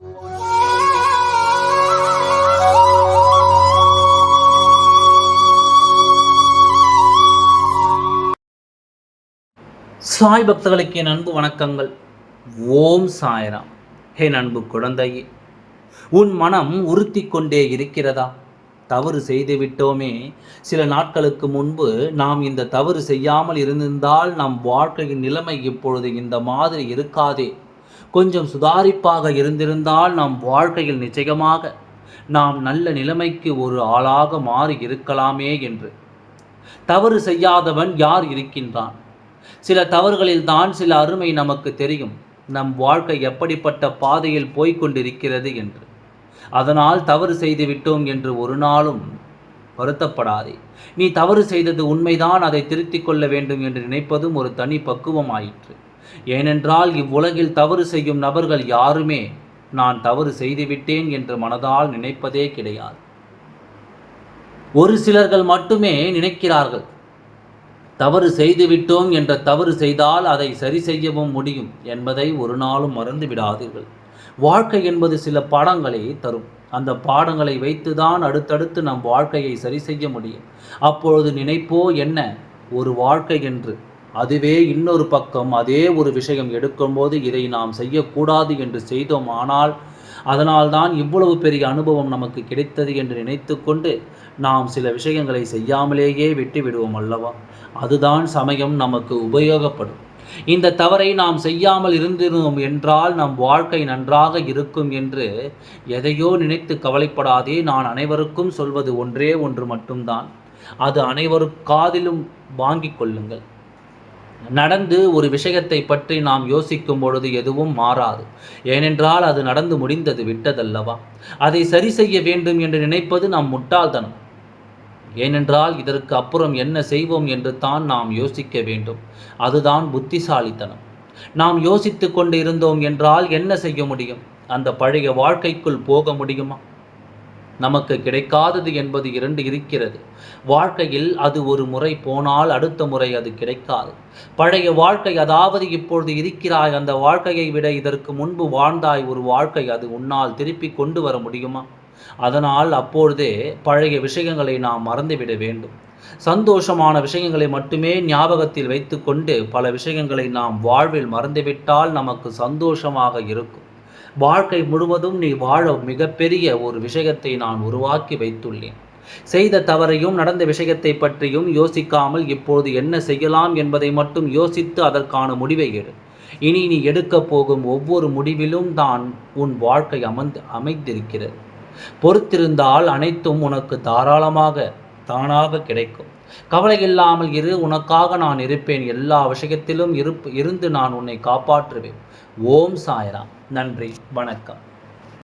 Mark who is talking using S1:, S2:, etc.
S1: சாய் பக்தர்களுக்கு என் அன்பு வணக்கங்கள். ஓம் சாய்ராம். என் அன்பு குழந்தையே உன் மனம் உறுத்தி கொண்டே இருக்கிறதா? தவறு செய்து விட்டோமே. சில நாட்களுக்கு முன்பு நாம் இந்த தவறு செய்யாமல் இருந்திருந்தால் நம் வாழ்க்கையின் நிலைமை இப்பொழுது இந்த மாதிரி இருக்காதே. கொஞ்சம் சுதாரிப்பாக இருந்திருந்தால் நம் வாழ்க்கையில் நிச்சயமாக நாம் நல்ல நிலைமைக்கு ஒரு ஆளாக மாறி இருக்கலாமே என்று. தவறு செய்யாதவன் யார் இருக்கின்றான்? சில தவறுகளில் தான் சில அருமை நமக்கு தெரியும். நம் வாழ்க்கை எப்படிப்பட்ட பாதையில் போய்க் கொண்டிருக்கிறது என்று. அதனால் தவறு செய்து விட்டோம் என்று ஒரு நாளும் வருத்தப்படாதே. நீ தவறு செய்தது உண்மைதான் அதை திருத்திக் கொள்ள வேண்டும் என்று நினைப்பதும் ஒரு தனி பக்குவமாயிற்று. ஏனென்றால் இவ்வுலகில் தவறு செய்யும் நபர்கள் யாருமே நான் தவறு செய்துவிட்டேன் என்று மனதால் நினைப்பதே கிடையாது. ஒரு சிலர்கள் மட்டுமே நினைக்கிறார்கள் தவறு செய்துவிட்டோம் என்ற தவறு செய்தால் அதை சரி செய்யவும் முடியும் என்பதை ஒரு நாளும் மறந்து விடாதீர்கள். வாழ்க்கை என்பது சில பாடங்களை தரும். அந்த பாடங்களை வைத்துதான் அடுத்தடுத்து நம் வாழ்க்கையை சரி செய்ய முடியும். அப்பொழுது நினைப்போ என்ன? ஒரு வாழ்க்கை என்று. அதுவே இன்னொரு பக்கம் அதே ஒரு விஷயம் எடுக்கும்போது இதை நாம் செய்யக்கூடாது என்று செய்தோம் ஆனால் அதனால்தான் இவ்வளவு பெரிய அனுபவம் நமக்கு கிடைத்தது என்று நினைத்து கொண்டு நாம் சில விஷயங்களை செய்யாமலேயே விட்டு விடுவோம் அல்லவா? அதுதான் சமயம் நமக்கு உபயோகப்படும். இந்த தவறை நாம் செய்யாமல் இருந்திருந்தோம் என்றால் நம் வாழ்க்கை நன்றாக இருக்கும் என்று எதையோ நினைத்து கவலைப்படாதே நான் அனைவருக்கும் சொல்வது ஒன்றே ஒன்று மட்டும்தான். அது அனைவரு காதிலும் வாங்கிக் கொள்ளுங்கள். நடந்து ஒரு விஷயத்தை பற்றி நாம் யோசிக்கும் பொழுது எதுவும் மாறாது. ஏனென்றால் அது நடந்து முடிந்தது விட்டதல்லவா? அதை சரி செய்ய வேண்டும் என்று நினைப்பது நாம் முட்டாள்தனம். ஏனென்றால் இதற்கு அப்புறம் என்ன செய்வோம் என்று தான் நாம் யோசிக்க வேண்டும். அதுதான் புத்திசாலித்தனம். நாம் யோசித்து கொண்டு இருந்தோம் என்றால் என்ன செய்ய முடியும்? அந்த பழைய வாழ்க்கைக்குள் போக முடியுமா? நமக்கு கிடைக்காதது என்பது இரண்டு இருக்கிறது. வாழ்க்கையில் அது ஒரு முறை போனால் அடுத்த முறை அது கிடைக்காது. பழைய வாழ்க்கை அதாவது இப்பொழுது இருக்கிறாய் அந்த வாழ்க்கையை விட இதற்கு முன்பு வாழ்ந்தாய் ஒரு வாழ்க்கை அது உன்னால் திருப்பி கொண்டு வர முடியுமா? அதனால் அப்பொழுதே பழைய விஷயங்களை நாம் மறந்துவிட வேண்டும். சந்தோஷமான விஷயங்களை மட்டுமே ஞாபகத்தில் வைத்துக்கொண்டு பல விஷயங்களை நாம் வாழ்வில் மறந்துவிட்டால் நமக்கு சந்தோஷமாக இருக்கும். வாழ்க்கை முழுவதும் நீ வாழ மிகப்பெரிய ஒரு விஷயத்தை நான் உருவாக்கி வைத்துள்ளேன். செய்த தவறையும் நடந்த விஷயத்தை பற்றியும் யோசிக்காமல் இப்போது என்ன செய்யலாம் என்பதை மட்டும் யோசித்து அதற்கான முடிவை எடு. இனி நீ எடுக்கப் போகும் ஒவ்வொரு முடிவிலும் தான் உன் வாழ்க்கை அமர்ந்து அமைந்திருக்கிறது. பொறுத்திருந்தால் அனைத்தும் உனக்கு தாராளமாக தானாக கிடைக்கும். கவலை இல்லாமல் இரு உனக்காக நான் இருப்பேன். எல்லா விஷயத்திலும் இருப்பு இருந்து நான் உன்னை காப்பாற்றுவேன். ஓம் சாய்ராம். நன்றி வணக்கம்.